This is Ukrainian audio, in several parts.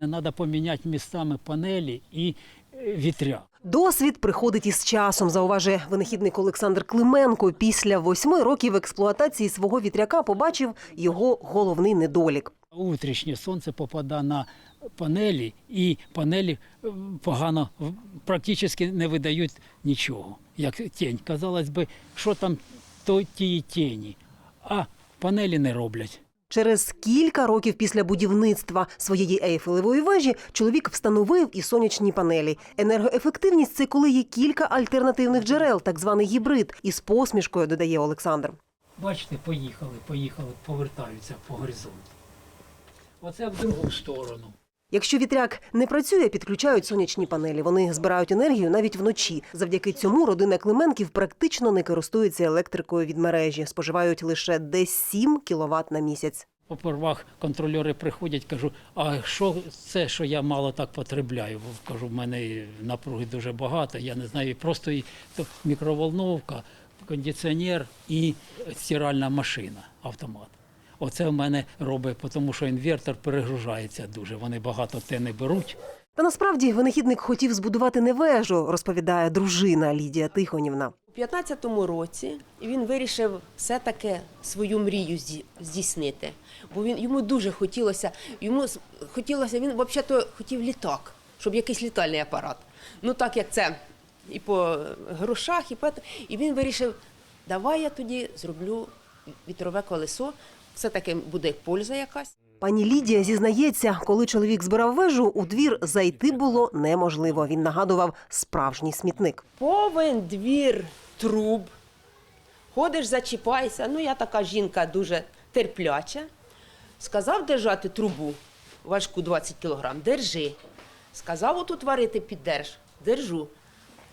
Треба поміняти місцями панелі і е, вітряк. Досвід приходить із часом, зауважує винахідник Олександр Клименко. Після восьми років експлуатації свого вітряка побачив його головний недолік. Утрішнє сонце попадає на панелі, і панелі е, погано практично не видають нічого, як тінь. Казалось би, що там то тії тіні, а панелі не роблять. Через кілька років після будівництва своєї ейфелевої вежі чоловік встановив і сонячні панелі. Енергоефективність це коли є кілька альтернативних джерел, так званий гібрид. Із посмішкою додає Олександр. Бачите, поїхали, поїхали, повертаються по горизонту. Оце в другу сторону. Якщо вітряк не працює, підключають сонячні панелі. Вони збирають енергію навіть вночі. Завдяки цьому родина Клименків практично не користується електрикою від мережі, споживають лише десь 7 кВт на місяць. Попервах контрольори приходять, кажу, а що це, що я мало так потребляю? Бо, Кажу, в мене напруги дуже багато, я не знаю, просто і мікроволновка, кондиціонер і стиральна машина, автомат. Оце в мене робить, тому що інвертор перегружається дуже. Вони багато те не беруть. Та насправді винахідник хотів збудувати не вежу, розповідає дружина Лідія Тихонівна. У 15-му році він вирішив все-таки свою мрію здійснити. Бо він йому дуже хотілося, йому хотілося, він взагалі хотів літак, щоб якийсь літальний апарат. Ну так як це і по грошах, і по і він вирішив, давай я тоді зроблю вітрове колесо. Все-таки буде польза якась. Пані Лідія зізнається, коли чоловік збирав вежу, у двір зайти було неможливо. Він нагадував справжній смітник. Повен двір труб. Ходиш, зачіпайся. Ну, я така жінка дуже терпляча. Сказав держати трубу важку 20 кілограм, держи. Сказав отут варити, піддерж, держу.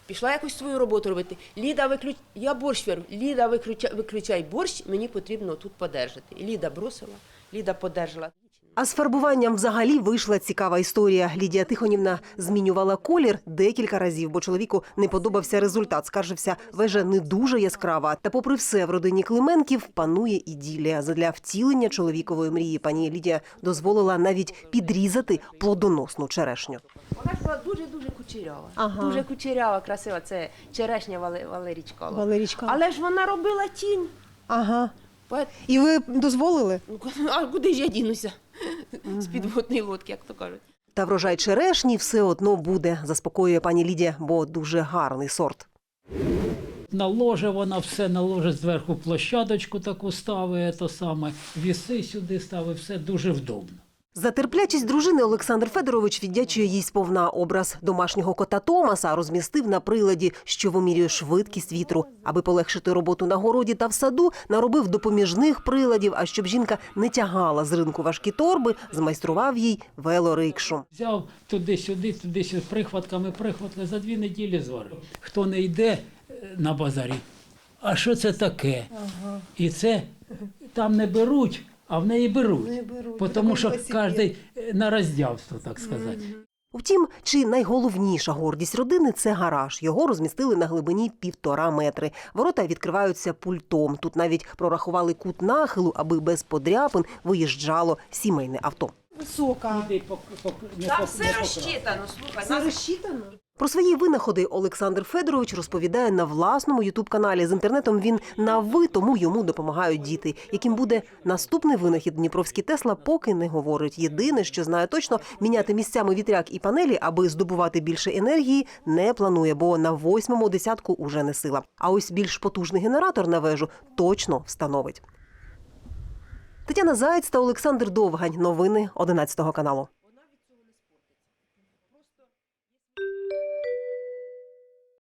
Пішла якусь свою роботу робити. Ліда, виключ... я борщ варю. Ліда, виключай, борщ, мені потрібно тут подержати. Ліда бросила, Ліда подержала. А з фарбуванням взагалі вийшла цікава історія. Лідія Тихонівна змінювала колір декілька разів, бо чоловіку не подобався результат. Скаржився, вежа не дуже яскрава. Та, попри все, в родині Клименків панує іділія. Задля втілення чоловікової мрії пані Лідія дозволила навіть підрізати плодоносну черешню. Вона ж була дуже-дуже кучерява. Ага. Дуже кучерява, красива. Це черешня Вале- Валерічка. Валерічка. Але ж вона робила тінь. Ага. І ви дозволили? Ну, А куди ж я дінуся? З підводної лодки, як то кажуть. Та врожай черешні все одно буде, заспокоює пані Лідія, бо дуже гарний сорт. Наложе вона все, наложить зверху площадочку таку ставить, то саме, віси сюди ставить, все дуже вдобно. За терплячість дружини Олександр Федорович віддячує їй сповна образ домашнього кота Томаса, розмістив на приладі, що вимірює швидкість вітру. Аби полегшити роботу на городі та в саду, наробив допоміжних приладів. А щоб жінка не тягала з ринку важкі торби, змайстрував їй велорикшу. Взяв туди-сюди, туди-сюди, прихватками, прихватками, за дві неділі зварив. Хто не йде е, на базарі, а що це таке? І це там не беруть, а в неї беруть. Тому що кожен на роздявство, так сказати. Втім, чи найголовніша гордість родини це гараж. Його розмістили на глибині півтора метри. Ворота відкриваються пультом. Тут навіть прорахували кут нахилу, аби без подряпин виїжджало сімейне авто. Висока. Там все розчитано, слухай. Нас- розчитано? Про свої винаходи Олександр Федорович розповідає на власному ютуб-каналі. З інтернетом він на ви, тому йому допомагають діти. Яким буде наступний винахід Дніпровський Тесла, поки не говорить. Єдине, що знає точно, міняти місцями вітряк і панелі, аби здобувати більше енергії, не планує, бо на восьмому десятку уже не сила. А ось більш потужний генератор на вежу точно встановить. Тетяна Заєць та Олександр Довгань. Новини 11 каналу.